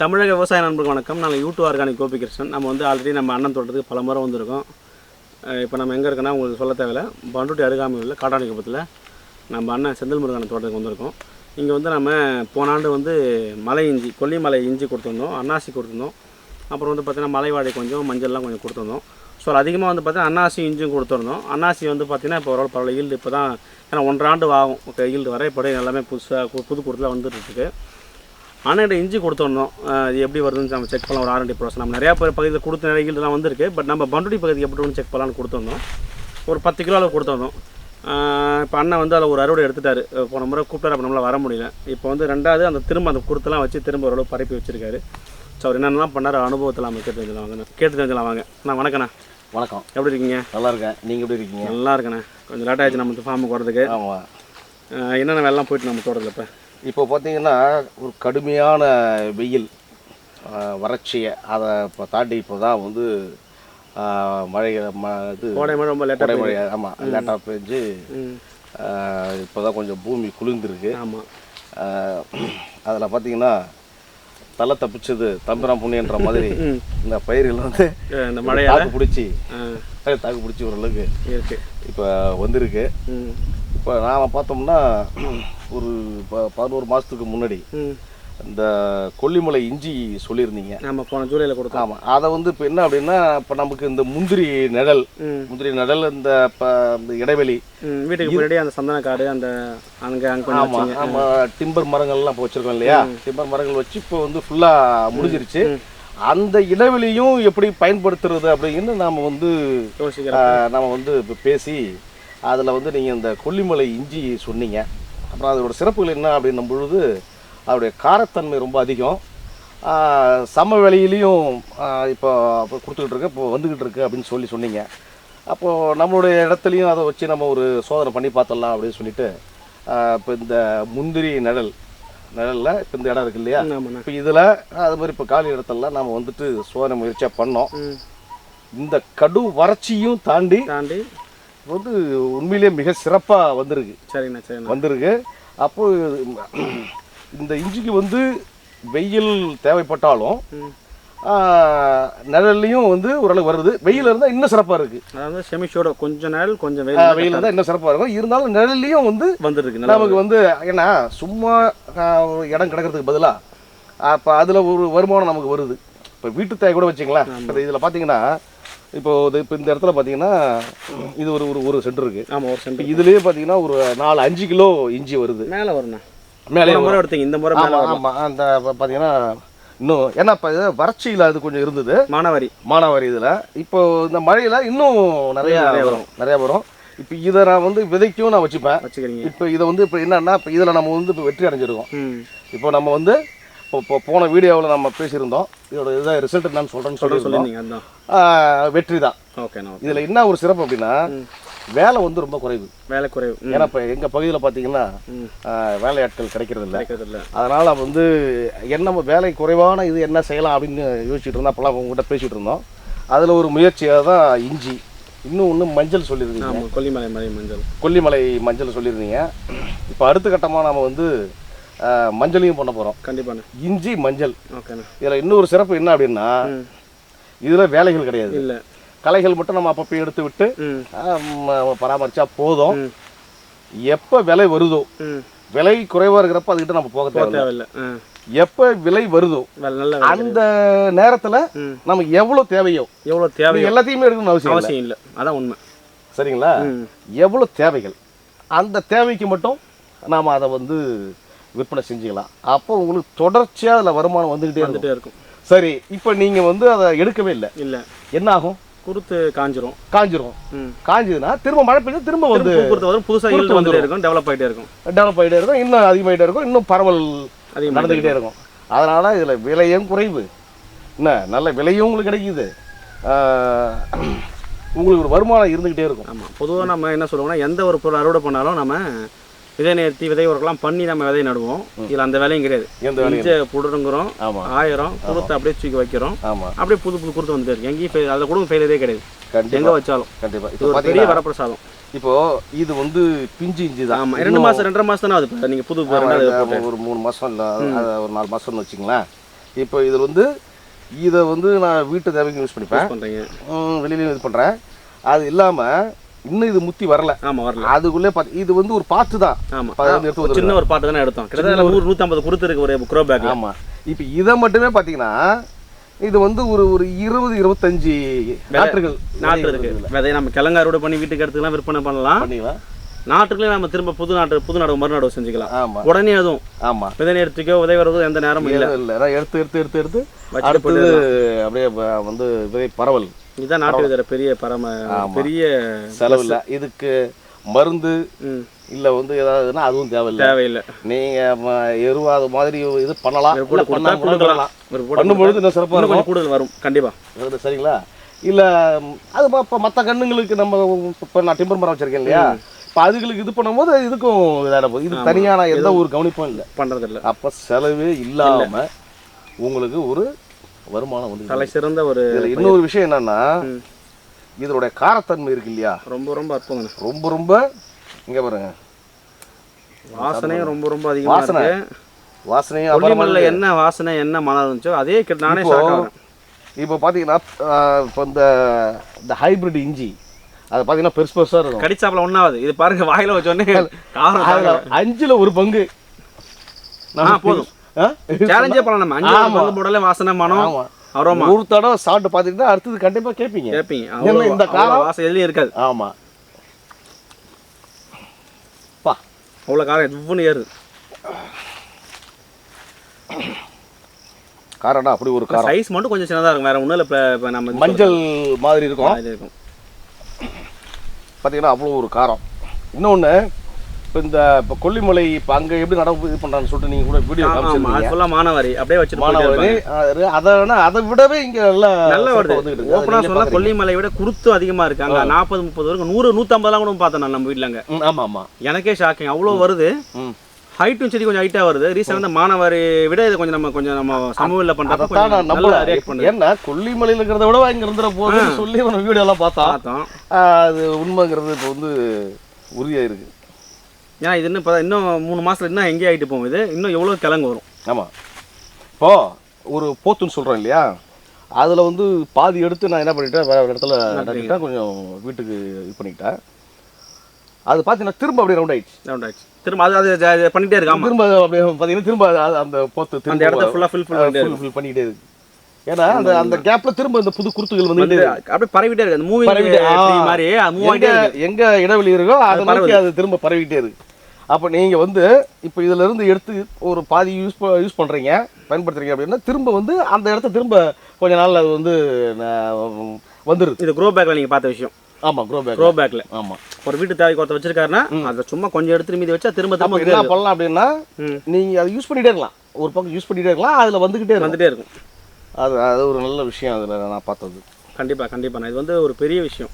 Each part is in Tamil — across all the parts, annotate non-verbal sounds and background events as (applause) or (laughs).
தமிழக விவசாய நண்பர்கள் வணக்கம். நாங்கள் யூடியூப் ஆர்கானிக் கோபிகிருஷ்ணன். நம்ம வந்து ஆல்ரெடி நம்ம அண்ணன் தோட்டத்துக்கு பல முறை வந்திருக்கோம். இப்போ நம்ம எங்கே இருக்கோன்னா உங்களுக்கு சொல்ல தேவையில்ல. பண்ருட்டி அருகாமையில் காட்டாணி குப்பத்தில் நம்ம அண்ணன் செந்தில் முருகன் தோட்டத்துக்கு வந்திருக்கோம். இங்கே வந்து நம்ம போன ஆண்டு வந்து மலை இஞ்சி கொல்லிமலை இஞ்சி கொடுத்துருந்தோம் அன்னாசி கொடுத்துருந்தோம். அப்புறம் வந்து பார்த்திங்கன்னா மலைவாடை கொஞ்சம் மஞ்சள்லாம் கொஞ்சம் கொடுத்துருந்தோம். ஸோ அதிகமாக வந்து பார்த்திங்கன்னா அன்னாசி இஞ்சும் கொடுத்துருந்தோம். அன்னாசி வந்து பார்த்திங்கன்னா இப்போ ஓரளவு பரவாயில்ல ஈல்டு இப்போ தான் ஏன்னா ஒன்றாண்டு ஆகும். ஓகே ஈல்டு வர இப்போ எல்லாமே புதுசாக புது கொடுத்துல வந்துட்டுருக்கு ஆனால் இஞ்சி கொடுத்துருந்தோம் அஹ் இது எப்படி வருதுன்னு நம்ம செக் பண்ணலாம். ஒரு ஆர்என்டி ப்ரோசஸ் நம்ம நிறையா பேர் பகுதியில் கொடுத்த நிறைய ஈல்டுலாம் வந்திருக்கு. பட் நம்ம பண்டுடி பகுதிக்கு எப்படி ஒன்று செக் பண்ணலாம்னு கொடுத்துருந்தோம் ஒரு பத்து கிலோ அளவு கொடுத்துருந்தோம் இப்போ அண்ணன் வந்து அதில் ஒரு அறுவடை எடுத்துட்டாரு. போன முறை கூப்பிட்டாரு அப்போ நம்மளால் வர முடியல. இப்போ வந்து ரெண்டாவது அந்த திரும்ப அந்த குருத்தெல்லாம் வச்சு திரும்ப ஓரளவு பரப்பி வச்சிருக்காரு. ஸோ அவர் என்னென்னலாம் பண்ணார் அனுபவத்தில் நம்ம கேட்டு தெரிஞ்சலாம் வாங்க கேட்டு தெரிஞ்சலாம் வாங்க. அண்ணா வணக்கண்ணா வணக்கம். எப்படி இருக்கீங்க? நல்லா இருக்கேன். நீங்கள் எப்படி இருக்கீங்க? நல்லா இருக்கண்ணே. கொஞ்சம் லேட் ஆயிடுச்சு நம்ம ஃபார்முக்கு வரதுக்கு என்னென்ன வேலைலாம் போயிட்டு நம்ம தோட்டத்தில் இப்போ? இப்போ பார்த்தீங்கன்னா ஒரு கடுமையான வெயில் வறட்சியை அதை இப்போ தாண்டி இப்போ தான் வந்து மழை ம இது கோடை மழை ரொம்ப லேட்டாக மழை ஆமாம் லேட்டாக பெஞ்சு இப்போ தான் கொஞ்சம் பூமி குளிர்ந்துருக்கு. ஆமாம் அதில் பார்த்தீங்கன்னா தலை தப்பிச்சது தம்பிரான் புண்ணியன்ற மாதிரி இந்த பயிர்கள் வந்து இந்த மழையால்? தாக்கு பிடிச்சி தாக்கு பிடிச்சி ஓரளவுக்கு இப்போ வந்திருக்கு. இப்போ நாம் பார்த்தோம்னா ஒரு ப- பதினோரு மாதத்துக்கு முன்னாடி இந்த கொல்லிமலை இஞ்சி சொல்லியிருந்தீங்க. நம்ம போன ஜூலையில் கொடுத்தோம். ஆமாம் அதை வந்து இப்போ என்ன அப்படின்னா இப்போ நமக்கு இந்த முந்திரி நிழல் முந்திரி நிழல் இந்த இப்போ இந்த இடைவெளி. வீட்டுக்கு முன்னாடி அந்த சந்தன காடு அந்த அங்கே அங்கே ஆமாம் ஆமாம் டிம்பர் மரங்கள்லாம் இப்போ வச்சுருக்கோம் இல்லையா? டிம்பர் மரங்கள் வச்சு இப்போ வந்து ஃபுல்லாக முடிஞ்சிருச்சு. அந்த இடைவெளியும் எப்படி பயன்படுத்துறது அப்படின்னு நாம் வந்து யோசிக்கிறேன் ஆஹ், நாம வந்து இப்போ பேசி அதில் வந்து நீங்கள் இந்த கொல்லிமலை இஞ்சி சொன்னீங்க. அப்புறம் அதோட சிறப்புகள் என்ன அப்படின்னும் பொழுது அதோடைய காரத்தன்மை ரொம்ப அதிகம். சம விலையிலையும் இப்போ கொடுத்துக்கிட்டு இருக்கு இப்போ வந்துக்கிட்டு இருக்கு அப்படின்னு சொல்லி சொன்னீங்க. அப்போது நம்மளுடைய இடத்துலையும் அதை வச்சு நம்ம ஒரு சோதனை பண்ணி பார்த்துடலாம் அப்படின்னு சொல்லிட்டு இப்போ இந்த முந்திரி நிழல் நிழலில் இப்போ இந்த இடம் இருக்கு இல்லையா? இப்போ இதில் அது மாதிரி இப்போ காலி இடத்துலலாம் நம்ம வந்துட்டு சோதனை முயற்சியாக பண்ணோம். இந்த கடும் வறட்சியும் தாண்டி தாண்டி வந்து உண்மையிலேயே மிக சிறப்பாக வந்திருக்கு. சரிண்ணா சரிண்ணா வந்திருக்கு. அப்போ இந்த இஞ்சிக்கு வந்து வெயில் தேவைப்பட்டாலும் நிழல்லையும் வந்து ஓரளவுக்கு வருது. வெயில் இருந்தால் இன்னும் சிறப்பாக இருக்குது அதாவது செமிஷோட கொஞ்சம் நேரம் கொஞ்சம் வெயில் வெயில் இருந்தால் இன்னும் சிறப்பாக இருக்கும். இருந்தாலும் நிழல்லையும் வந்து வந்துருக்கு நமக்கு வந்து. ஏன்னா சும்மா இடம் கிடக்கிறதுக்கு பதிலாக அப்போ அதில் ஒரு வருமானம் நமக்கு வருது. இப்போ வீட்டு தேவை கூட வச்சுங்களேன் இதில் பார்த்தீங்கன்னா இப்போ இது இப்போ இந்த இடத்துல பார்த்தீங்கன்னா இது ஒரு ஒரு ஒரு சென்ட் இருக்குது ஆமாம் ஒரு சென்ட் இதுலேயே பார்த்தீங்கன்னா ஒரு நாலு அஞ்சு கிலோ இஞ்சி வருது. மேலே வருண்ணா மேலே முறை எடுத்தீங்க இந்த முறை மேலே ஆமாம் ஆமாம் அந்த பார்த்தீங்கன்னா இன்னும் ஏன்னா இப்போ வறட்சியில் அது கொஞ்சம் இருந்தது. மானாவாரி. மானாவாரி இதில். இப்போ இந்த மழையில் இன்னும் நிறையா நிறைய வரும். நிறையா வரும். இப்போ இதை நான் வந்து விதைக்கும் நான் வச்சுப்பேன். வச்சுக்கிறீங்க. இப்போ இதை வந்து இப்போ என்னன்னா இப்போ இதில் நம்ம வந்து இப்போ வெற்றி அடைஞ்சிருக்கோம். இப்போ நம்ம வந்து இப்போ போன வீடியோவில் நம்ம பேசியிருந்தோம். இதோட இதுதான் ரிசல்ட் என்னன்னு சொல்கிறேன்னு சொல்ல சொல்லியிருந்தீங்க வெற்றி தான். ஓகேண்ணா ஓகே இதில் என்ன ஒரு சிறப்பு அப்படின்னா வேலை வந்து ரொம்ப குறைவு. வேலை குறைவு ஏன்னா இப்போ எங்கள் பகுதியில் பார்த்தீங்கன்னா வேலையாட்கள் கிடைக்கிறது இல்லை அதனால் வந்து என்ன வேலை குறைவான இது என்ன செய்யலாம் அப்படின்னு யோசிச்சுட்டு இருந்தோம் அப்போல்லாம் உங்ககிட்ட பேசிகிட்டு இருந்தோம். அதில் ஒரு முயற்சியாக தான் இஞ்சி. இன்னும் ஒன்று மஞ்சள் சொல்லியிருந்தீங்க. கொல்லிமலை மலை மஞ்சள். கொல்லிமலை மஞ்சள் சொல்லியிருந்தீங்க. இப்போ அடுத்த கட்டமாக நம்ம வந்து மஞ்சளையும் பண்ண போகிறோம் கண்டிப்பாண்ணே இஞ்சி மஞ்சள். ஓகேண்ணா இதில் இன்னொரு சிறப்பு என்ன அப்படின்னா இதில் வேலைகள் கிடையாது. இல்லை. களைகள் மட்டும் நம்ம அப்பப்போ எடுத்து விட்டு பராமரிச்சா போதும். எப்போ விலை வருதோ விலை குறைவாக இருக்கிறப்ப அதுக்கிட்ட நம்ம போக தேவை தேவையில்லை. எப்போ விலை வருதோ அந்த நேரத்தில் ம். நமக்கு எவ்வளோ தேவையோ எவ்வளோ தேவை எல்லாத்தையுமே எடுக்கணும்னு அவசியம் அவசியம் இல்லை. அதான் உண்மை. சரிங்களா? ம். எவ்வளோ தேவைகள் அந்த தேவைக்கு மட்டும் நாம் அதை வந்து விற்பனை செஞ்சுக்கலாம். அப்போ உங்களுக்கு தொடர்ச்சியாக அதில் வருமானம் வந்துக்கிட்டே வந்துட்டே இருக்கும். சரி இப்போ நீங்கள் வந்து அதை எடுக்கவே இல்லை. இல்லை. என்ன ஆகும்? குருத்து காஞ்சிரும். காஞ்சிரும். காஞ்சதுன்னா திரும்ப மழை பெய்ஞ்சு திரும்ப வந்து வரும் புதுசாக குருத்து ஈல்டு வந்துட்டே. இருக்கும் டெவலப் ஆகிட்டே இருக்கும். டெவலப் ஆகிட்டே இருக்கும் இன்னும் அதிகமாகிட்டே இருக்கும் இன்னும் பரவல் அதிகமாக நடந்துக்கிட்டே இருக்கும். அதனால் இதில் விலையும் குறைவு. என்ன நல்ல விலையும் உங்களுக்கு கிடைக்குது. உங்களுக்கு ஒரு வருமானம் இருந்துக்கிட்டே இருக்கும். ஆமாம் பொதுவாக நம்ம என்ன சொல்லுவோம்னா எந்த ஒரு பொருள் அறுவடை பண்ணாலும் நம்ம விதை நேர்த்தி விதை உரக்கெல்லாம் பண்ணி நம்ம விதை நடுவோம். இதில் அந்த வேலையும் கிடையாது. இஞ்சை புடுங்குறோம் ஆயிரம் குருத்தை அப்படியே தூக்கி வைக்கிறோம். அப்படியே புது புது குருத்து வந்துட்டே இருக்கு. எங்கேயும் அதில் கூட ஃபெயிலியரே கிடையாது. எங்கே வச்சாலும். கண்டிப்பாக இது பெரிய வரப்பிரசாதம். இப்போ இது வந்து பிஞ்சு இஞ்சி தான். ஆமாம் ரெண்டு மாதம் ரெண்டரை மாதம் தானே அது நீங்கள் புது ஒரு மூணு மாதம் இல்லை ஒரு நாலு மாதம்னு வச்சுங்களேன் இப்போ இதில் வந்து இதை வந்து நான் வீட்டு தேவைக்கு யூஸ் பண்ணிப்பேன். பண்ணுறீங்க வெளியிலயும் இது பண்ணுறேன் அது இல்லாமல் இன்னும் இது முத்தி வரல. ஆமாம் வரல. அதுக்குள்ளே பார்த்து இது வந்து ஒரு பாட்டு தான். ஆமாம் எடுத்து ஒரு சின்ன ஒரு பாட்டு தானே எடுத்தோம். கிட்டத்தட்ட நூறு நூற்றம்பது கொடுத்து இருக்கு ஒரு க்ரோ பேக் ஆமாம் இப்போ இதை மட்டுமே பார்த்தீங்கன்னா இது வந்து ஒரு ஒரு இருபது இருபத்தஞ்சி நாற்றுகள். நாட்டு இருக்கு. விதையை நம்ம கிழங்கு அறுவடை பண்ணி வீட்டுக்கு எடுத்துக்கலாம் விற்பனை பண்ணலாம். பண்ணிக்கலாம் நாட்டுக்குள்ளே நம்ம திரும்ப புது நாட்டு புது நடவு மறுநடவு செஞ்சுக்கலாம். ஆமாம் உடனே அதுவும் ஆமாம் விதை நேர்த்திக்கோ விதை வரதோ எந்த நேரமும் இல்லை. இல்லை. எடுத்து எடுத்து எடுத்து எடுத்து அடுத்தது அப்படியே வந்து விதை பரவல். இதுதான் நாட்டு விதை பெரிய பரம பெரிய செலவு இல்லை இதுக்கு மருந்து இல்லை வந்து ஏதாவதுன்னா அதுவும் தேவையில்லை. தேவையில்லை. நீங்கள் எருவாத மாதிரி இது பண்ணலாம். கூட கூட பண்ணும்பொழுது இன்னும் சிறப்பாக இருக்கும். கூடுதல் வரும். கண்டிப்பா. அது சரிங்களா? இல்லை அது இப்போ மற்ற கண்ணுங்களுக்கு நம்ம இப்போ நான் டிம்பர் மரம் வச்சிருக்கேன் இல்லையா? இப்போ அதுகளுக்கு இது பண்ணும்போது இதுக்கும் இதாக போகுது. இது தனியான எந்த ஒரு கவனிப்பும் இல்லை. பண்றது இல்ல அப்போ செலவே இல்லாமல் உங்களுக்கு ஒரு வருமானம் வந்து தலை சிறந்த ஒரு இன்னொரு விஷயம் என்னன்னா. இதனுடைய காரத்தன்மை இருக்கு இல்லையா? ரொம்ப ரொம்ப அற்புதங்க. ரொம்ப ரொம்ப இங்கே பாருங்க. வாசனையும் ரொம்ப ரொம்ப அதிகமா வாசனை. வாசனையும் கொல்லிமல்ல என்ன வாசனை என்ன மனம் இருந்துச்சோ அதே நானே இப்போ- பார்த்தீங்கன்னா இப்போ இந்த இந்த ஹைபிரிட் இஞ்சி அது பார்த்தீங்கன்னா பெருசு பெருசாக இருக்கும். கடிச்சாப்புல ஒண்ணாவது. இது பாருங்க வாயில வச்சோடனே அஞ்சுல ஒரு பங்கு. போதும். சேலஞ்சே பண்ணலாம் நம்ம. அஞ்சு போடல வாசனை மனம் அரோமா. ஒரு தடவை சாப்பிட்டு பார்த்துக்கிட்டா அடுத்தது கண்டிப்பா கேட்பீங்க கேட்பீங்க இந்த காரம்? வாசம் எதுலயும் இருக்காது. ஆமா. பா அவ்வளவு காரம் எவ்வளவு ஏறுது காரம்னா அப்படி ஒரு காரம். சைஸ் மட்டும் கொஞ்சம் சின்னதா இருக்கும். வேற ஒண்ணும் இல்ல இப்ப நம்ம மஞ்சள் மாதிரி இருக்கும். இருக்கும். பார்த்தீங்கன்னா அவ்வளோ ஒரு காரம். இன்னொன்று இப்போ இந்த இப்போ கொல்லிமலை இப்போ அங்கே எப்படி நடவு இது பண்ணுறான்னு சொல்லிட்டு நீங்கள் கூட வீடியோ ஆமா அது காமிச்சிருந்தீங்க. ஃபுல்லா மானவாரி. அப்படியே மாணவரே இருப்பாங்க. அதை அதை விடவே இங்கே நல்லா நல்லா வருது. வந்துகிட்டு இருக்கு. ஓப்பனா அதை நீங்களே சொல்ல. கொல்லிமலை விட குருத்தும் அதிகமா இருக்கு அங்க நாற்பது முப்பது வரைக்கும் நூறு நூற்றம்பதுலாம் கூட பார்த்தேன் நான் நம்ம வீட்ல அங்க. ம், ஆமா ஆமா. எனக்கே ஷாக்கிங் அவ்வளோ வருது. ஹைட்டும் சரி கொஞ்சம் ஹைட்டா வருது. ரீசெண்ட் வந்து மானவாரி விட இது கொஞ்சம் நம்ம கொஞ்சம் நம்ம சமூகத்தில் நல்லா நம்பல ரியாக்ட் பண்ணுது. ஏன்னா கொல்லிமலையில் இருக்கிறத விட இங்க இருந்துற போதுன்னு சொல்லி நம்ம வீடியோ எல்லாம் பார்த்தோம். பார்த்தோம். அது உண்மைங்கிறது இப்போ வந்து உறுதியாயிருக்கு. ஏன்னா இது இன்னும் இப்போ இன்னும் மூணு மாசத்துல இன்னும் எங்கேயே ஆயிட்டு போகும் இது. இன்னும் எவ்வளோ கிழங்கு வரும். ஆமா. இப்போ ஒரு போத்துன்னு சொல்றோம் இல்லையா? அதுல வந்து பாதி எடுத்து நான் என்ன பண்ணிட்டேன் வேற ஒரு இடத்துல நட்டுக்கிட்டேன் கொஞ்சம் வீட்டுக்கு இது பண்ணிக்கிட்டேன். அது பார்த்தீங்கன்னா திரும்ப அப்படியே ரவுண்ட் ஆயிடுச்சு. ரவுண்ட் ஆயிடுச்சு. திரும்ப அது அது ஜ- இது பண்ணிட்டே இருக்கு. ஆமா. திரும்ப அப்படியே பார்த்தீங்கன்னா திரும்ப அந்த போத்து அந்த இடத்த திரும்ப ஃபுல்லா ஃபில் இருக்கு ஃபுல் பண்ணிக்கிட்டே இருக்கு. ஏன்னா அந்த அந்த கேப்ல திரும்ப இந்த புது குருத்துகள் வந்து அப்படியே பரவிட்டே இருக்கு. அந்த ஆ. மாதிரி மூவ் ஆகிட்டே எங்க இடைவெளி இருக்கோ அதை நோக்கி அது திரும்ப பரவிட்டே இருக்கு. அப்போ நீங்க வந்து இப்போ இதுல இருந்து எடுத்து ஒரு பாதி யூஸ் யூஸ் பண்றீங்க பயன்படுத்துறீங்க அப்படின்னா திரும்ப வந்து அந்த இடத்த திரும்ப கொஞ்ச நாள்ல அது வந்து வந்துருது. இது க்ரோ பேக்ல நீங்க பார்த்த விஷயம். ஆமா க்ரோ பேக் க்ரோ பேக்ல ஆமா. ஒரு வீட்டு தேவைக்கு ஒருத்தர் வச்சிருக்காருன்னா அதை சும்மா கொஞ்சம் எடுத்து மீதி வச்சா திரும்ப திரும்ப என்ன பண்ணலாம் அப்படின்னா ம். நீங்க அதை யூஸ் பண்ணிட்டே இருக்கலாம். ஒரு பக்கம் யூஸ் பண்ணிட்டே இருக்கலாம் அதுல வந்துகிட்டே இருக்கும். வந்துட்டே இருக்கும். அது அது ஒரு நல்ல விஷயம் அதுல நான் பார்த்தது. கண்டிப்பா கண்டிப்பா. நான் இது வந்து ஒரு பெரிய விஷயம்.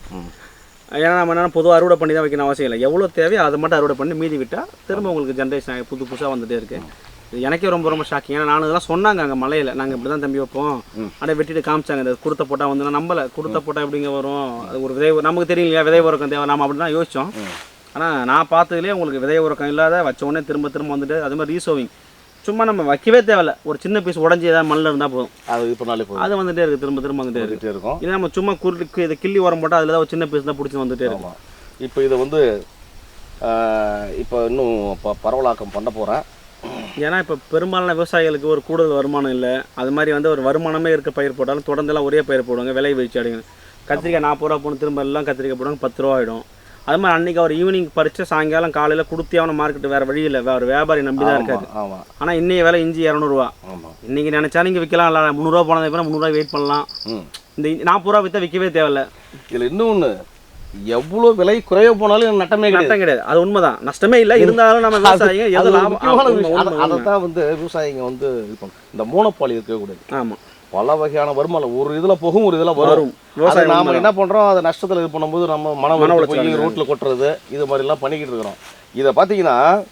ஏன்னா நம்ம என்ன பொதுவாக அறுவடை பண்ணி தான் வைக்கணும் அவசியம் இல்லை. எவ்வளோ தேவையோ அதை மட்டும் அறுவடை பண்ணி மீதி விட்டா திரும்ப உங்களுக்கு ஜென்ரேஷன் புது புதுசாக வந்துட்டே இருக்கு. இது எனக்கே ரொம்ப ரொம்ப ஷாக்கிங் ஏன்னா நான் இதெல்லாம் சொன்னாங்க அங்கே மலையில். நாங்கள் இப்படி தான் தம்பி வைப்போம். அப்படியே வெட்டிட்டு காமிச்சாங்க. இந்த குருத்தை போட்டால் வந்து நம்பலை. குருத்தை போட்டால் எப்படிங்க வரும்? அது ஒரு விதை நமக்கு தெரியும் இல்லையா விதை உரக்கம் தேவை. நாம அப்படி தான் யோசிச்சோம் ஆனால் நான் பார்த்ததுலேயே உங்களுக்கு விதை உரக்கம் இல்லாத வச்ச உடனே திரும்ப திரும்ப வந்துட்டு அது மாதிரி ரீசோவிங் சும்மா நம்ம வைக்கவே தேவையில்ல. ஒரு சின்ன பீஸ் உடஞ்சி ஏதாவது மண்ணில் இருந்தால் போதும். அது இப்போ நாளே போதும். அது வந்துட்டே இருக்கு திரும்ப திரும்ப வந்துட்டே இருக்கு. வந்துகிட்டே இருக்கும். இல்லை நம்ம சும்மா குருட்டுக்கு இதை கிள்ளி உரம் போட்டால் அதில் ஒரு சின்ன பீஸ் தான் பிடிச்சி வந்துட்டே இருக்கும் இப்போ இதை வந்து இப்போ இன்னும் இப்போ பரவலாக்கம் பண்ண போகிறேன் ஏன்னா இப்போ பெரும்பாலான விவசாயிகளுக்கு ஒரு கூடுதல் வருமானம் இல்லை. அது மாதிரி வந்து ஒரு வருமானமே இருக்க பயிர் போட்டாலும் தொடர்ந்தெல்லாம் ஒரே பயிர் போடுவாங்க. விலை வீழ்ச்சி அடையும். கத்திரிக்காய் நாற்பது ரூபா போகணும் திரும்ப எல்லாம் கத்திரிக்காய் போடுவாங்க பத்து ரூபா ஆகிடும் அது மாதிரி அன்றைக்கி அவர் ஈவினிங் பறித்து சாயங்காலம் காலையில் கொடுத்தியாவன மார்க்கெட் வேறு வழி இல்லை. வேறு வியாபாரி நம்பி தான் இருக்காரு. ஆமாம் ஆனால் இன்னைய விலை இஞ்சி இரநூறுவா. ஆமாம் இன்றைக்கி நினச்சா நீங்கள் விற்கலாம் இல்லை முந்நூறுரூவா போனதை அப்புறம் முந்நூறுரூவா வெயிட் பண்ணலாம். இந்த நாற்பது ரூபா விற்றா விற்கவே தேவையில்ல. இதில் இன்னொன்று எவ்வளோ விலை குறைய போனாலும் நட்டமே கிடையாது. நட்டம் கிடையாது. அது உண்மைதான். நஷ்டமே இல்லை. இருந்தாலும் நம்ம விவசாயிங்க எது லாபம்? அதை- வந்து விவசாயிங்க வந்து இது பண்ணணும் இந்த மூனப்பாளி இருக்கக்கூடாது ஆமாம் பல வகையான வருமானம் ஒரு இதுல போகும் ஒரு இதுல வரும். அதை விவசாயம் நாம. என்ன பண்றோம்? அதை நஷ்டத்துல இது பண்ணும்போது நம்ம மன போய் ரோட்ல கொட்டுறது இது மாதிரி எல்லாம் பண்ணிக்கிட்டு இருக்கிறோம். இதை பாத்தீங்கன்னா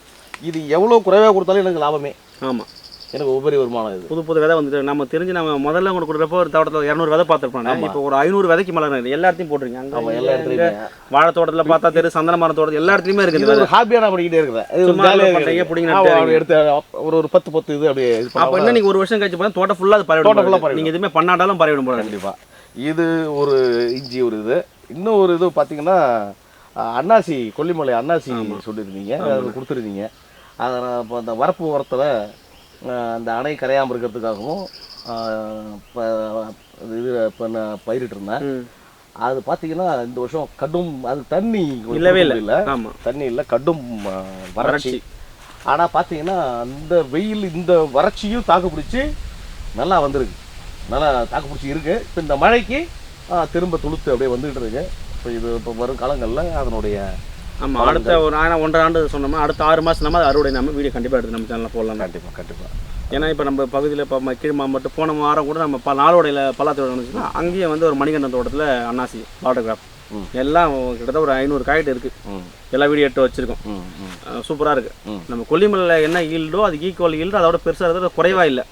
இது எவ்வளவு குறைவா கொடுத்தாலும் எனக்கு லாபமே. ஆமாம் எனக்கு உபரி வருமானம் இது. புது புது விதை வந்துட்டு நம்ம தெரிஞ்சு நம்ம முதல்ல உங்களுக்கு கொடுக்குறப்போ ஒரு தோட்டத்தில் இரநூறு விதை பார்த்துருப்போம். இப்போ ஒரு ஐநூறு விதைக்கு மேலே இருக்குது. எல்லா இடத்தையும் போட்டிருக்கீங்க. அங்கே எல்லா இடத்துலையுமே வாழை தோட்டத்தில் பார்த்தா தெரியும் சந்தன மரம் தோட்டத்தில் எல்லா இடத்துலையுமே இருக்குது ஒரு ஹாபியா நான் பண்ணிக்கிட்டே இருக்கிறேன். எடுத்து ஒரு ஒரு பத்து பத்து இது அப்படியே அப்போ. என்ன நீங்கள் ஒரு வருஷம் கழிச்சு பார்த்தா தோட்டம் ஃபுல்லாக அது தோட்டம் பரவிடும். நீங்கள் எதுவுமே பண்ணாட்டாலும் பரவிடும் போல கண்டிப்பா. இது ஒரு இஞ்சி ஒரு இது. இன்னும் ஒரு இது பார்த்தீங்கன்னா அன்னாசி கொல்லிமலை அன்னாசி சொல்லியிருந்தீங்க. அது கொடுத்துருந்தீங்க. அதை நான் இப்போ அந்த வரப்பு ஓரத்தில் அந்த அணை கரையாமல் இருக்கிறதுக்காகவும் இது இப்போ நான் பயிரிட்டு இருந்தேன். ம். அது பார்த்தீங்கன்னா இந்த வருஷம் கடும் அது தண்ணி இல்லவே இல்லை. தண்ணி இல்லை கடும் வறட்சி. ஆனால் பார்த்தீங்கன்னா அந்த வெயில் இந்த வறட்சியும் தாக்கு பிடிச்சி நல்லா வந்திருக்கு. நல்லா தாக்கு பிடிச்சி இருக்கு. இப்போ இந்த மழைக்கு திரும்ப துளுத்து அப்படியே வந்துகிட்டு இருக்கு. இப்போ இது இப்போ வரும் காலங்களில் அதனுடைய ஆமாம் அடுத்த ஒரு ஆனால் ஒன்றரை ஆண்டு சொன்னோம்னா அடுத்த ஆறு மாதம் நம்ம அதை அறுவடை நம்ம வீடியோ கண்டிப்பாக எடுத்து நம்ம சேனலில் போடலாம் கண்டிப்பாக கண்டிப்பாக ஏன்னா இப்போ நம்ம பகுதியில் இப்போ கீழ் மாவட்டம் போன வாரம் கூட நம்ம ப நாளோடையில் பல்லாத்தோட இருந்துச்சுன்னா அங்கேயும் வந்து ஒரு மணிகண்டன் தோட்டத்தில் அன்னாசி ஆட்டோகிராஃப் ம். எல்லாம் கிட்டத்தட்ட ஒரு ஐநூறு காய்ட்டு இருக்குது எல்லா வீடியோ எடுத்து வச்சுருக்கோம். சூப்பராக இருக்குது. நம்ம கொல்லிமலையில் என்ன ஈல்டோ அது ஈக்குவல் ஈல்டு அதோட பெருசாக இருக்கிறது குறைவாக இல்லை.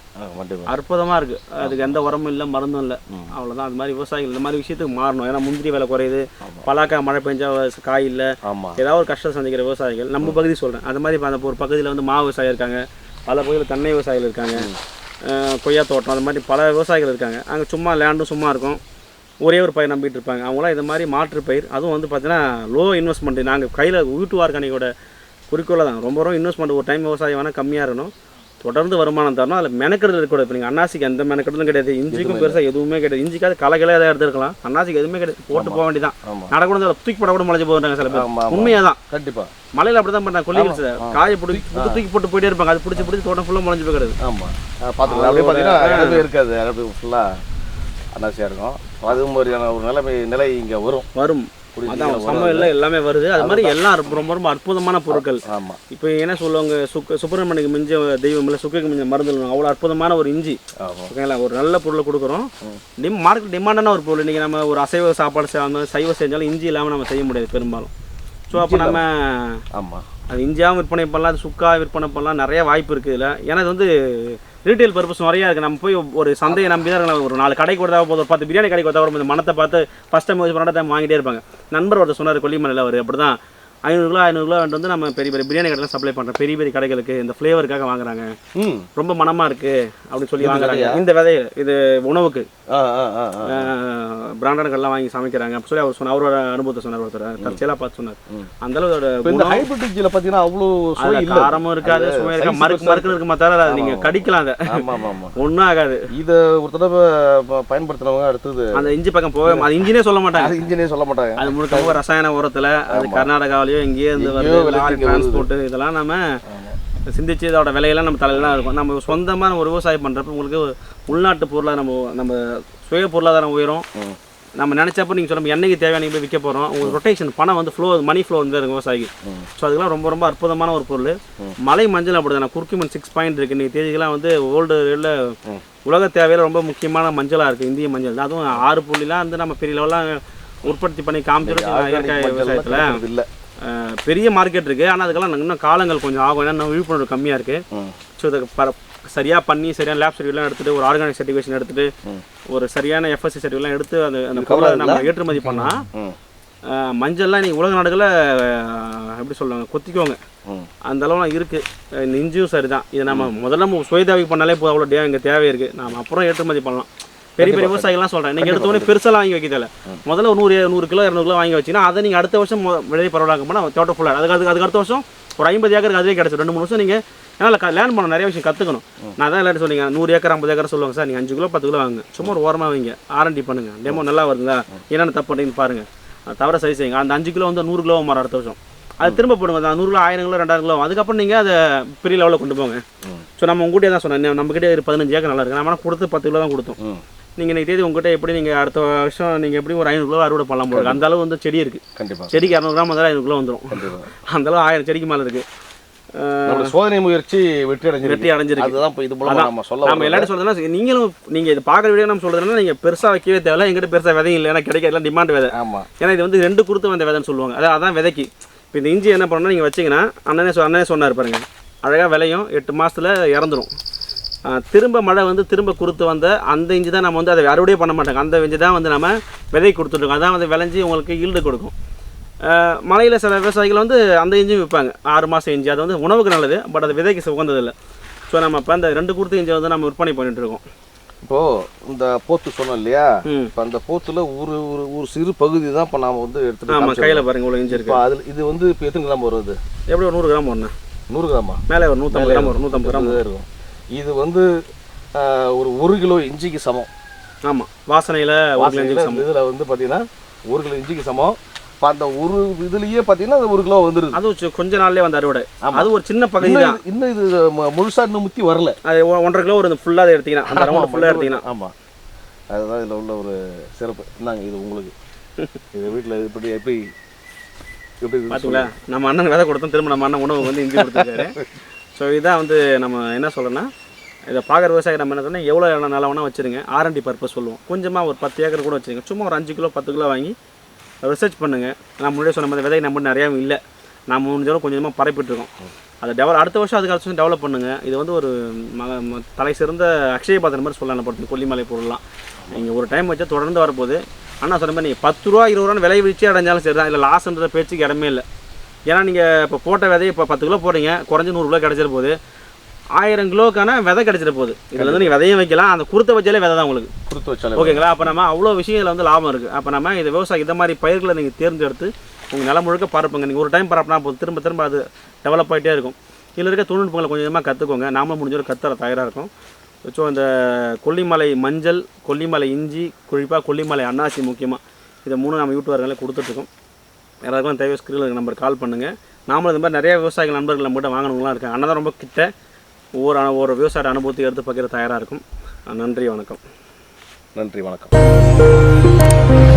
அற்புதமாக இருக்குது அதுக்கு எந்த உரமும் இல்லை மருந்தும் இல்லை. அவ்வளோதான் அது மாதிரி விவசாயிகள் இந்த மாதிரி விஷயத்துக்கு மாறணும். ஏன்னா முந்திரி விலை குறையுது. பலாக்கா மழை பெஞ்சா காய் இல்லை. ஏதாவது ஒரு கஷ்டம் சந்திக்கிற விவசாயிகள் நம்ம பகுதி சொல்கிறேன் அந்த மாதிரி அந்த ஒரு பகுதியில் வந்து மா விவசாயம் இருக்காங்க. பல பகுதியில் தென்னை விவசாயிகள் இருக்காங்க. கொய்யா தோட்டம் அந்த மாதிரி பல விவசாயிகள் இருக்காங்க. அங்கே சும்மா லேண்டும் சும்மா இருக்கும். ஒரே ஒரு பயிர் நம்பிட்டு இருப்பாங்க. அவங்களாம் இந்த மாதிரி மாற்று பயிர். அதுவும் வந்து பார்த்தீங்கன்னா லோ இன்வெஸ்ட்மெண்ட் நாங்கள் கையில் யூட்டு ஆர்கானிக்கோட குறிக்கோளை தான். ரொம்ப ரொம்ப இன்வெஸ்ட்மெண்ட் ஒரு டைம் விவசாயம் வேணால் கம்மியாக இருக்கணும். தொடர்ந்து வருமானம் தரணும். அதில் மெனக்கெடுதல் இருக்கக்கூடாது. இப்போ நீங்கள் அன்னாசிக்கு எந்த மெனக்கெடுதலும் கிடையாது. இஞ்சிக்கும் பெருசாக எதுவுமே கிடையாது. இஞ்சிக்காவது கலகலை ஏதாவது எடுத்துருக்கலாம். அன்னாசிக்கு எதுவுமே கிடையாது. போட்டு போக வேண்டியதான் ஆமாம் நடக்கூட தூக்கி போட கூட முளைச்சு போகிறாங்க சில பேர். உண்மையாக தான் கண்டிப்பாக மலையில் அப்படி தான் பண்ணாங்க கொல்லிகள் காயை பிடி புட்டு தூக்கி போட்டு போயிட்டே இருப்பாங்க. அது பிடிச்சி பிடிச்சி தோட்டம் ஃபுல்லாக முளைஞ்சு போய் கிடக்கு ஆமாம் பார்த்துக்கலாம் அப்படியே பார்த்தீங்கன்னா இருக்காது. ஃபுல்லாக அன்னாசியாக இருக்கும். அது மாதிரியான ஒரு நிலைமை நிலை இங்கே வரும். வரும். அதான். சமையல்ல எல்லாமே வருது. அது மாதிரி எல்லாம் ரொம்ப ரொம்ப அற்புதமான பொருட்கள். ஆமாம் இப்போ என்ன சொல்லுவாங்க சுக்க சுப்பிரமணியக்கு மிஞ்ச தெய்வம் இல்லை சுக்கைக்கு மிஞ்ச மருந்து. அவ்வளோ அற்புதமான ஒரு இஞ்சி. ஓகேங்களா? ஒரு நல்ல பொருளை கொடுக்குறோம். டிம் மார்க்கெட் டிமாண்டான ஒரு பொருள். இன்றைக்கி நம்ம ஒரு அசைவ சாப்பாடு செய்யாமல் சைவ செஞ்சாலும் இஞ்சி இல்லாமல் நம்ம செய்ய முடியாது பெரும்பாலும். ஸோ அப்போ நம்ம ஆமாம் அது இஞ்சியாகவும் விற்பனை பண்ணலாம் அது சுக்கா விற்பனை பண்ணலாம் நிறைய வாய்ப்பு இருக்குது இதில். ஏன்னா இது வந்து ரீட்டைல் பர்பஸ் நிறையா இருக்குது நம்ம போய் ஒரு சந்தையை நம்பி தான் இருக்கலாம் ஒரு நாலு கடைக்கு கொடுத்தா போதும். ஒரு பத்து பிரியாணி கடைக்கு கொடுத்தா கூட இந்த மனத்தை பார்த்து ஃபஸ்ட் டைம் யூஸ் பண்ணால் டைம் வாங்கிட்டே இருப்பாங்க. நண்பர் ஒருத்தர் சொன்னார் கொல்லிமலையில் அவர். அப்படி தான் ஐநூறு கிலோ ஐநூறு கிலோ வந்து நம்ம பெரிய பெரிய பிரியாணி கடையில் சப்ளை பண்ணுறோம் பெரிய பெரிய கடைகளுக்கு இந்த ஃப்ளேவருக்காக வாங்குறாங்க. ரொம்ப மனமாக இருக்குது அப்படின்னு சொல்லி வாங்குறாங்க? இந்த விதை இது உணவுக்கு. பிராண்டன்கள்லாம் வாங்கி சமைக்கிறாங்க. அப்படி சொல்லி அவர் சொன்ன அவரோட அனுபவத்தை சொன்னார் ஒருத்தர். தற்செயலாக பார்த்து சொன்னார். அந்த அளவு இந்த ஹைபிரிட் இஞ்சியில் பார்த்தீங்கன்னா அவ்வளோ காரமும் இருக்காது அது சுவை இருக்கா size மறுக்கு மறுக்குன்னு இருக்குமா தவிர அது நீங்க கடிக்கலாம் அதை. ஒன்றும் ஆகாது. இதை ஒரு தடவை பயன்படுத்தினவங்க அடுத்தது அந்த இஞ்சி பக்கம் போவே அது இன்ஜினே சொல்ல மாட்டாங்க. அது இன்ஜினே சொல்ல மாட்டாங்க. அது முழுக்க ரசாயன உரத்துல அது கர்நாடகாவிலயோ எங்கேயோ இருந்து வருது விளைஞ்சு லாரி இங்க வருது. டிரான்ஸ்போர்ட் இதெல்லாம் நம்ம சிந்திச்சு இதோட விலையெல்லாம் நம்ம தலையில தான் இருக்கும். நம்ம சொந்தமான ஒரு விவசாயம் பண்றப்ப உங்களுக்கு உள்நாட்டு பொருளாக நம்ம நம்ம சுய பொருளாதாரம் உயரும். நம்ம நினைச்சப்ப நீங்க சொல்ல எண்ணெய்க்கு தேவையான போய் விற்க போறோம். உங்களுக்கு ரொட்டேஷன் பணம் வந்து ஃப்ளோ மணி ஃப்ளோ வந்து இருக்கும் விவசாயிக்கு. ஸோ அதுக்கெல்லாம் ரொம்ப ரொம்ப அற்புதமான ஒரு பொருள். மலை மஞ்சள் அப்படி தான் குறுக்கிமன் சிக்ஸ் பாயிண்ட் இருக்கு. இன்னைக்கு தேதிக்கெல்லாம் வந்து ஓல்டு ம். உலக தேவையில ரொம்ப முக்கியமான மஞ்சளாக இருக்குது இந்திய மஞ்சள். அதுவும் ஆறு புள்ளிலாம் வந்து நம்ம பெரிய லெவலாம் உற்பத்தி பண்ணி காமிச்சிருக்கோம் இயற்கை விவசாயத்தில். இல்லை. பெரிய மார்க்கெட் இருக்குது ஆனால் அதுக்கெல்லாம் இன்னும் காலங்கள் கொஞ்சம் ஆகும். ஏன்னா இன்னும் விழிப்புணர்வு கம்மியாக இருக்குது ஸோ இதை பர சரியாக பண்ணி சரியான லேப் சர்டிஃபிகேட்லாம் எடுத்துட்டு ஒரு ஆர்கானிக் சர்டிஃபிகேஷன் எடுத்துட்டு. ஒரு சரியான எஃப்எஸ்சி சர்டிஃபிகேட்லாம் எடுத்து அந்த அந்த பொருளை நம்ம ஏற்றுமதி பண்ணால் மஞ்சள்லாம் நீங்கள் உலக நாடுகளில் எப்படி சொல்லுவாங்க கொத்திக்கோங்க அந்த அளவுலாம் இருக்குது இந்த இஞ்சியும் சரி தான் இதை நம்ம முதல்ல நம்ம சுயதேவி பண்ணாலே போதும். அவ்வளோ டே இங்கே தேவை இருக்குது நாம அப்புறம் ஏற்றுமதி பண்ணலாம். பெரிய பெரிய விவசாயிகள்லாம் சொல்கிறேன் நீங்கள் எடுத்த உடனே பெருசாலாம் வாங்கி வைக்க தேவை முதல்ல ஒரு நூறு நூறு கிலோ இரநூறு கிலோ வாங்கி வச்சிங்கன்னா அதை நீங்கள் அடுத்த வருஷம் விலை பரவலாக்க போனால் தோட்டம் ஃபுல்லாக அதுக்கு அதுக்கு அதுக்கு அடுத்த வருஷம் ஒரு ஐம்பது ஏக்கருக்கு அதுவே கிடச்சிடும் ரெண்டு மூணு வருஷம் நீங்கள் ஏன்னா லேர்ன் பண்ண நிறைய விஷயம் கற்றுக்கணும் நான் தான் எல்லாரும் சொன்னீங்க நூறு ஏக்கர் ஐம்பது ஏக்கர் சொல்லுவாங்க சார் நீங்கள் அஞ்சு கிலோ பத்து கிலோ வாங்க சும்மா ஒரு ஓரமாக வைங்க. ஆர்என்டி பண்ணுங்க. டெமோ நல்லா வருதுங்களா? என்னென்ன தப்பு பண்ணுறீங்கன்னு பாருங்கள் தவிர சரி செய்யுங்க. அந்த அஞ்சு கிலோ வந்து நூறு கிலோ மாறும் அடுத்த வருஷம். அது திரும்ப போடுங்க. அந்த நூறு கிலோ ஆயிரம் கிலோ ரெண்டாயிரம் கிலோ அதுக்கப்புறம் நீங்கள் அதை பெரிய லெவலில் கொண்டு போங்க. ஸோ நம்ம உங்ககிட்டே தான் சொன்னேன். ஒரு பதினஞ்சு ஏக்கர் நல்லா இருக்கு. நம்ம கொடுத்து பத்து கிலோ தான் கொடுத்தோம். நீங்கள் இன்னைக்கு தேதி உங்ககிட்ட எப்படி நீங்கள் அடுத்த வருஷம் நீங்கள் எப்படி ஒரு ஐநூறு கிலோ அறுவடை பண்ணலாம் இருக்கு. அந்த அளவு வந்து செடி இருக்குது கண்டிப்பாக செடிக்கு இரநூறு கிராம் முதல்ல ஐநூறு கிலோ வந்துடும் அந்த அளவு ஆயிரம் செடிக்கு மேலே இருக்குது சோதனை முயற்சி வெற்றி அடைஞ்சிருக்கு. வெற்றி அடைஞ்சிருக்கு. அதுதான் இப்போ இது மூலமா. நம்ம சொல்ல நம்ம எல்லாரும் சொல்றதுன்னா நீங்களும் நீங்கள் இது பார்க்குற வீடியோ நம்ம சொல்றதுன்னா நீங்கள் பெருசாக வைக்கவே தேவையில்ல. எங்கிட்ட பெருசாக விதையும் இல்லை. ஏன்னா கிடைக்க எல்லாம் டிமாண்ட் விதை. ஆமா. ஏன்னா இது வந்து ரெண்டு குருத்து வந்த விதைன்னு சொல்லுவாங்க. அதான் அதான் விதைக்கு. இப்போ இந்த இஞ்சி என்ன பண்ணணும் நீங்கள் வச்சீங்கன்னா அண்ணனே அண்ணனே சொன்னார் பாருங்க. அழகாக விளையும். எட்டு மாசத்துல இறந்துரும். ஆஹ் திரும்ப மழை வந்து திரும்ப குறுத்து வந்த அந்த இஞ்சி தான் நம்ம வந்து அதை அறுவடையே பண்ண மாட்டாங்க. அந்த இஞ்சி தான் வந்து நம்ம விதை கொடுத்துட்ருக்கோம் அதான் வந்து விளைஞ்சி உங்களுக்கு ஈல்டு கொடுக்கும். மலையில் சில விவசாயிகள் வந்து அந்த இஞ்சியும் விற்பாங்க. ஆறு மாதம் இஞ்சி. அது வந்து உணவுக்கு நல்லது பட் அது விதைக்கு உகந்ததில்லை. ஸோ நம்ம இப்போ அந்த ரெண்டு குருத்து இஞ்சி வந்து நம்ம விற்பனை பண்ணிட்டு இருக்கோம். இப்போ இந்த போத்து சொன்னோம் இல்லையா? இப்போ அந்த போத்துல ஒரு ஒரு ஒரு சிறு பகுதி தான் இப்போ நாம வந்து காமிச்சிருக்கோம். கையில் பாருங்க இவ்வளோ இஞ்சி இப்போ இருக்கு அதில் இது வந்து இப்போ எத்தனை கிராம் வருது எப்படி ஒரு நூறு கிராம் வரணும் நூறு கிராமா? மேலே ஒரு நூற்றம்பது கிராம் வரும் நூற்றம்பது கிராம் இருக்கும் இது வந்து ஒரு ஒரு கிலோ இஞ்சிக்கு சமம். ஆமாம் வாசனையில் வாசனையில இதுல வந்து பார்த்தீங்கன்னா ஒரு கிலோ இஞ்சிக்கு சமம். இப்போ அந்த ஒரு இதுலயே பார்த்தீங்கன்னா அது ஒரு கிலோ வந்துருது. அது கொஞ்ச நாள்லயே வந்து அறுவடை. அது ஒரு சின்ன பகுதி இன்னும் தான். இது- இன்னும் இது ம- முழுசா இன்னும் முத்தி வரல. அது ஒன்றரை கிலோ ஒரு ஃபுல்லாக எடுத்தீங்கன்னா. அந்த (laughs) ரவுண்ட் ஃபுல்லாக எடுத்தீங்கன்னா. ஆமா. அதுதான் இதுல உள்ள ஒரு சிறப்பு. இந்தாங்க இது உங்களுக்கு. (laughs) இது வீட்டுல இப்படி எப்படி எப்படி பார்த்தீங்களா நம்ம அண்ணன் விதை கொடுத்தோம். திரும்ப நம்ம அண்ணன் உணவு வந்து இஞ்சி கொடுத்துருக்காரு. (laughs) ஸோ இதான் வந்து நம்ம என்ன சொல்கிறோன்னா இதை பார்க்குற விவசாயி நம்ம என்ன சொன்னால் எவ்வளோ நிலம் வேணால் வச்சுருங்க. ஆர்என்டி பர்பஸ் சொல்லுவோம். கொஞ்சமாக ஒரு பத்து ஏக்கர் கூட வச்சுருங்க. சும்மா ஒரு அஞ்சு கிலோ பத்து கிலோ வாங்கி ரிசர்ச் பண்ணுங்கள் நான் முன்னாடியே சொன்ன மாதிரி விதை நம்ம நிறையா இல்லை. நான் முடிஞ்சாலும் கொஞ்சமாக பரப்பிட்டுருக்கோம் அதை டெவலப் அடுத்த வருஷம் அதுக்கு அடுத்த வருஷம் டெவலப் பண்ணுங்கள் இது வந்து ஒரு ம ம- தலை சிறந்த அக்ஷய பாத்திரம் மாதிரி சொல்லலாம் படுத்து கொல்லிமலை பொருள்லாம். நீங்கள் ஒரு டைம் வச்சா தொடர்ந்து வரப்போகுது. ஆனால் சொன்ன மாதிரி நீங்கள் பத்து ரூபா இருபது ரூபா விலை வீழ்ச்சி அடைஞ்சாலும் சரி தான் இல்லை லாஸ்ன்ற பேச்சுக்கு இடமே இல்லை. ஏன்னா நீங்கள் இப்போ போட்ட விதையை இப்போ பத்து கிலோ போடுறீங்க குறைஞ்ச நூறு கிலோ கிடச்சிட போகுது. ஆயிரம் கிலோக்கான விதை கிடச்சிட போகுது. இதில் வந்து நீங்கள் விதையும் வைக்கலாம். அந்த குருத்தை வச்சாலே விதை தான் உங்களுக்கு. கொடுத்து வச்சாலே ஓகேங்களா? அப்போ நம்ம அவ்வளோ விஷயங்கள் வந்து லாபம் இருக்குது அப்போ நம்ம இந்த விவசாயம் இந்த மாதிரி பயிர்களை நீங்கள் தேர்ந்தெடுத்து உங்கள் நிலம் முழுக்க பரப்புங்க. நீங்கள் ஒரு டைம் பரப்புனா போதும். திரும்ப திரும்ப அது டெவலப் ஆகிட்டே இருக்கும். இதில் இருக்க தொழில்நுட்பங்களை கொஞ்சம் கொஞ்சமாக கற்றுக்கோங்க நாமளும் முடிஞ்ச ஒரு கத்துற தயாராக இருக்கும். ஸோ இந்த கொல்லிமலை மஞ்சள் கொல்லிமலை இஞ்சி குறிப்பாக கொல்லிமலை அன்னாசி முக்கியமாக இதை மூணு நம்ம யூடியூபர்களை கொடுத்துட்ருக்கோம் யாராவது தேவை ஸ்க்ரீனில் நம்பர் கால் பண்ணுங்கள் நாமளும் இந்த மாதிரி நிறைய விவசாயிகள் நண்பர்கள் நம்மகிட்ட வாங்கணுங்களாம் இருக்காங்க. அண்ணன் தான் ரொம்ப கிட்ட. ஒவ்வொரு அனு- ஒவ்வொரு விவசாய அனுபவத்தை எடுத்து பகிர தயாராக இருக்கும். நன்றி வணக்கம். நன்றி வணக்கம்.